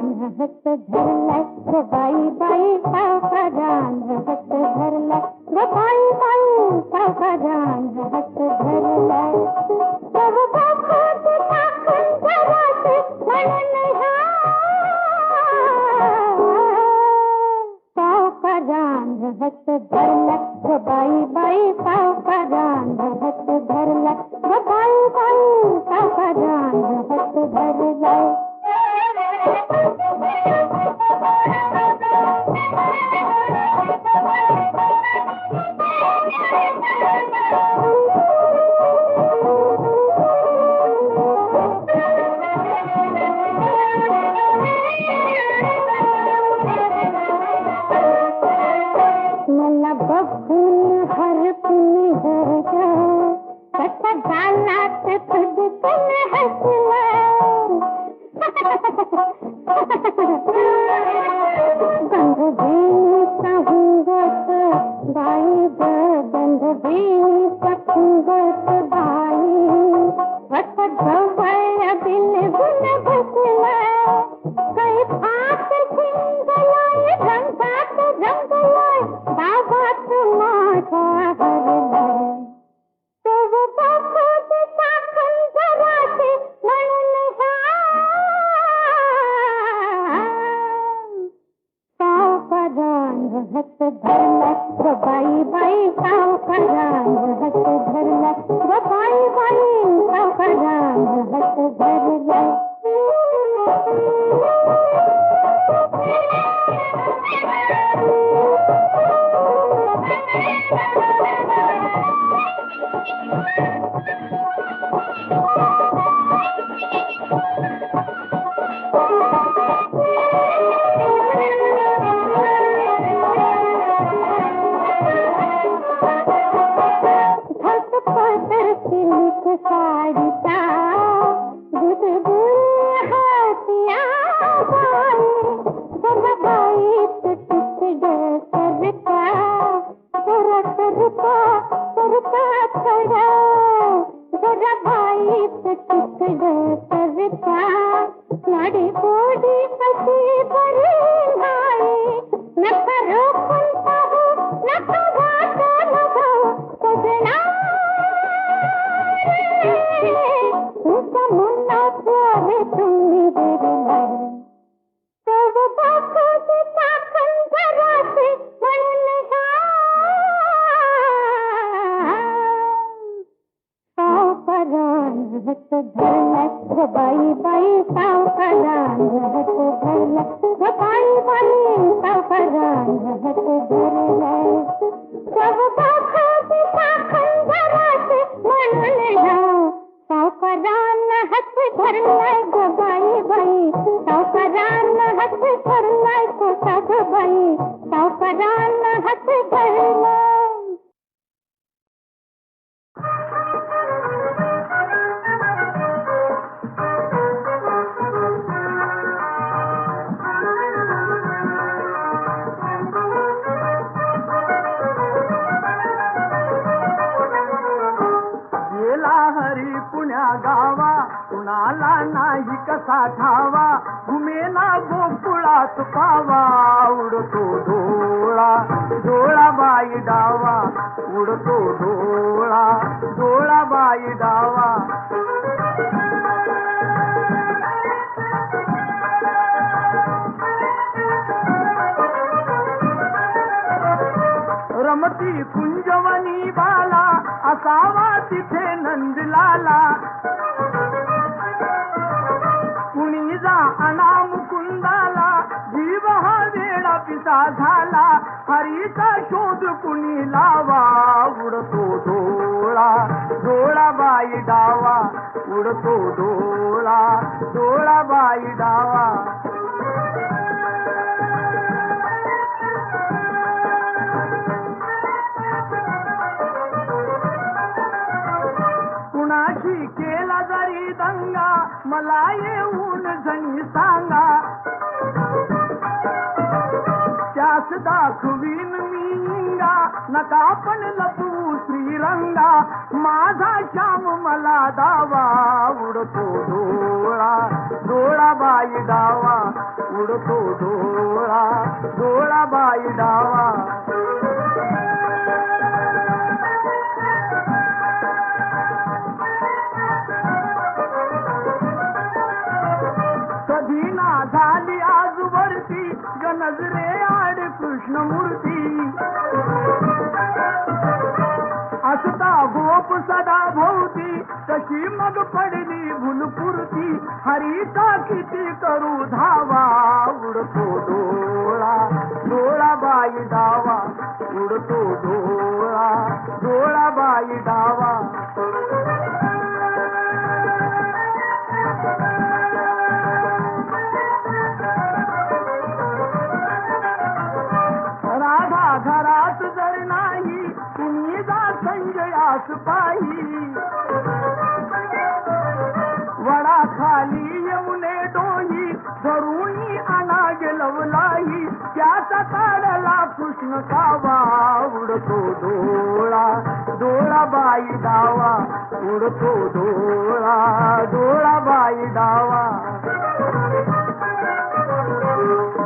हस्त धरलाय ग बाई बाई सावका जान हस्त धरलाय ग बाई बाई सावका जान हस्त धरलाय प्रभू बाबा तू पाखन जरात म्हणून तुम्ही कोणाला नाही कसा ठावा घुमेला गोकुळात पावा उडतो डोळा डोळा बाई डावा उडतो डोळा डोळा बाई डावा. रमती कुंजवनी बाला असावा तिथे नंदलाला. वेडा पिसा झाला हरीचा शोध कुणी लावा? उडतो डोळा डोळा बाई डावा उडतो डोळा डोळा बाई डावा. कुणाशी केला जरी दंगा मला येऊन त्यास दाखवीन मी नका पण लपू श्रीरंगा. माझा श्याम मला दावा उडतो डोळा. डोळा बाई डावा उडतो डोळा. डोळा बाई डावा. कधी ना झाली आजवरती ग नजरे आड कृष्णमूर्ती. असता गोप सदा भोवती कशी मग पडली भुलपुरती. हरीचा किती करू धावा उडतो डोळा. डोळा बाई डावा उडतो डोळा. डोळा बाई डावा. पायी वडा खाली यमुने डोई धरूनी अनाग लवलाई त्याचा काढला कृष्ण कावा उडतो डोळा. डोळा बाई डावा उडतो डोळा. डोळा बाई डावा.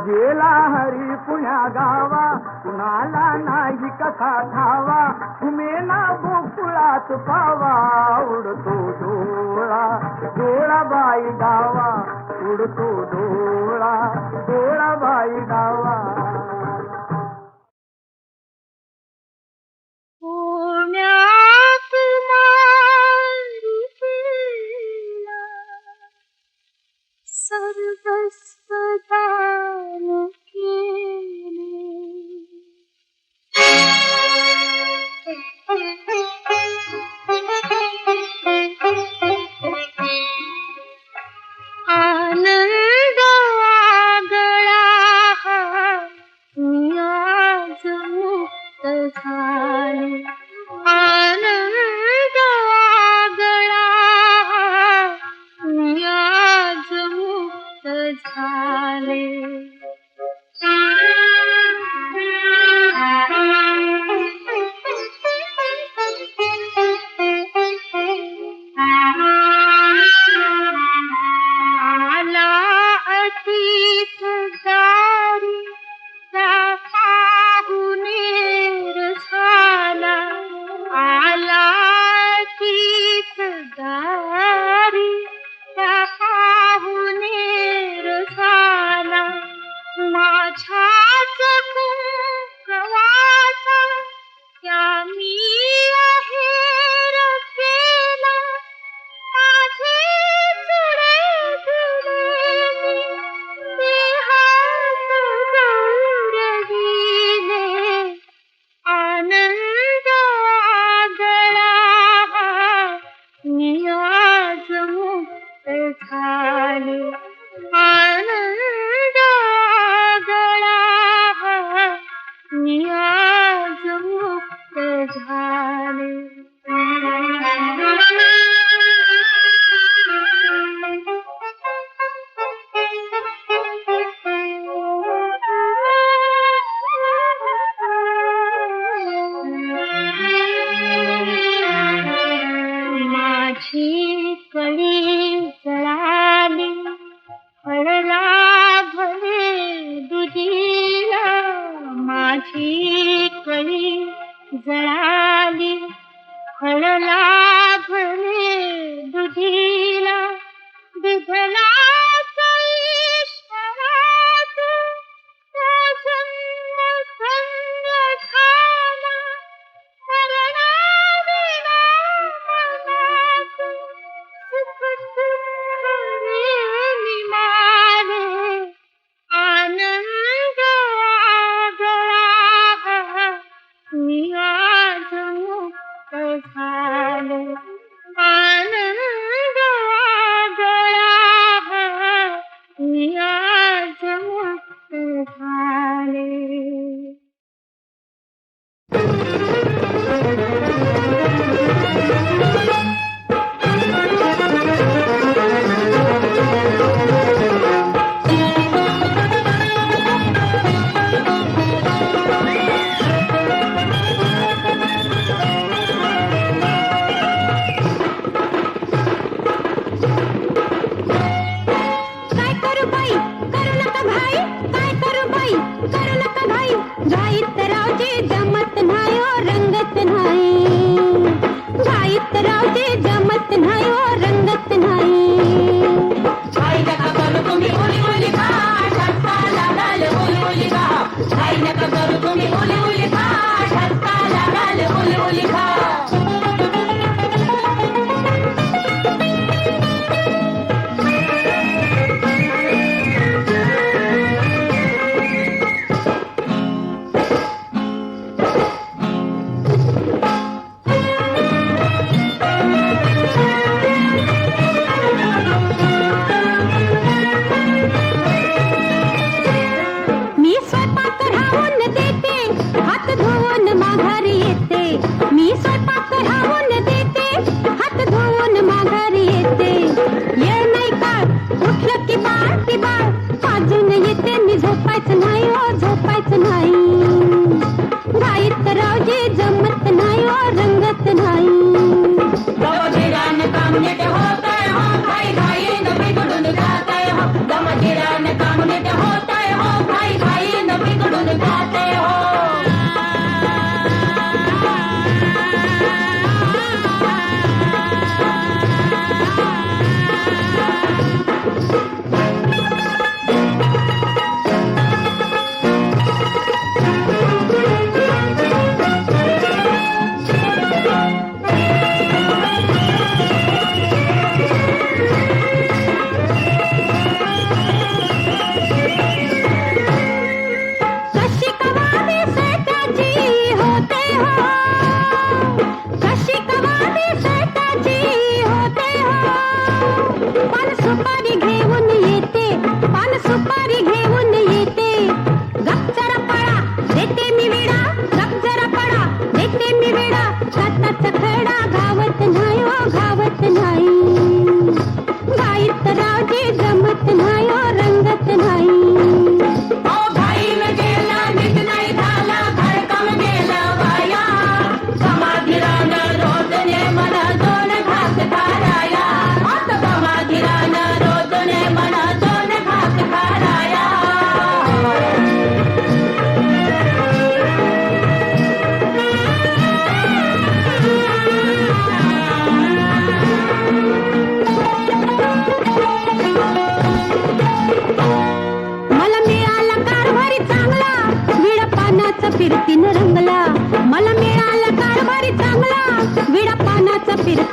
गेला हरी पुण्या गावा कोणाला नाही कसा धावा घुमेला गोकुळात पावा उडतो डोळा. डोळा बाई डावा उडतो डोळा. डोळा बाई डावा. Mm-hmm. Wiedersehen. Thank you.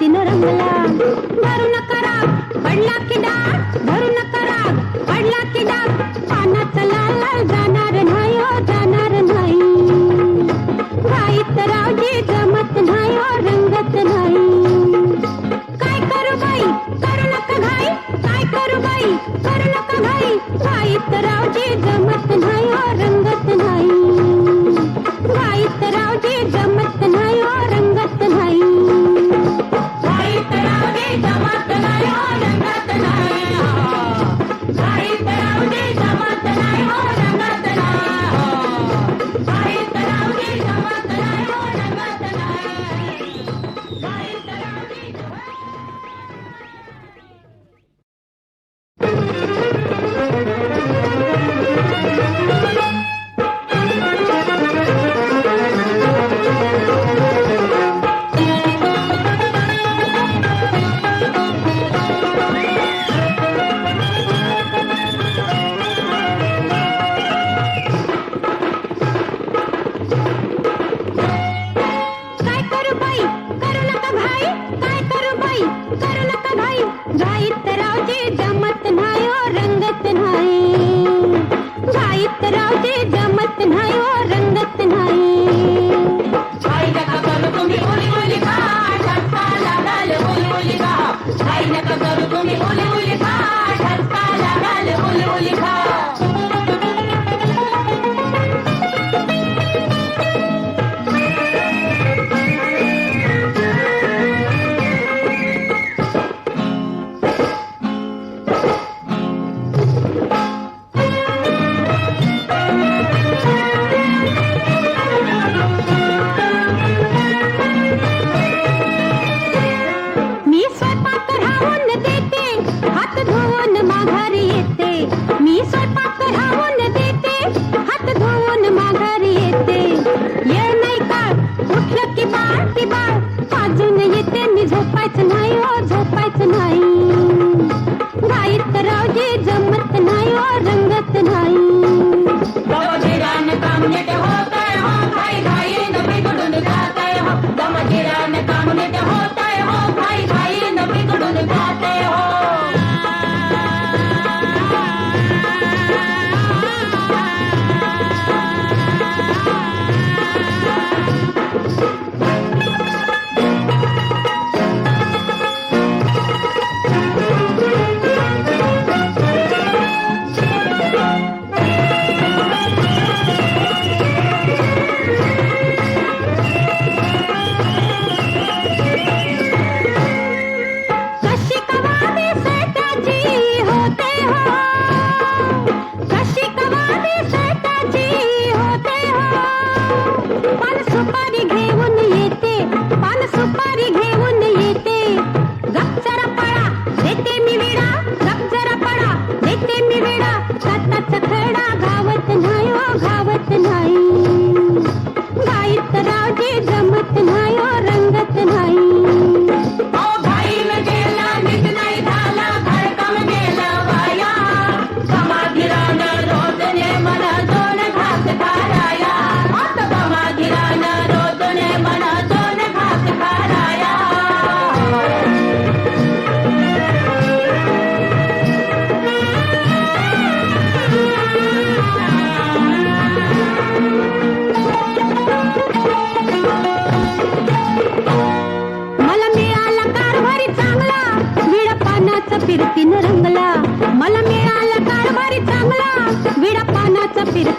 తినరమ్మలా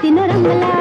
తినరంగలా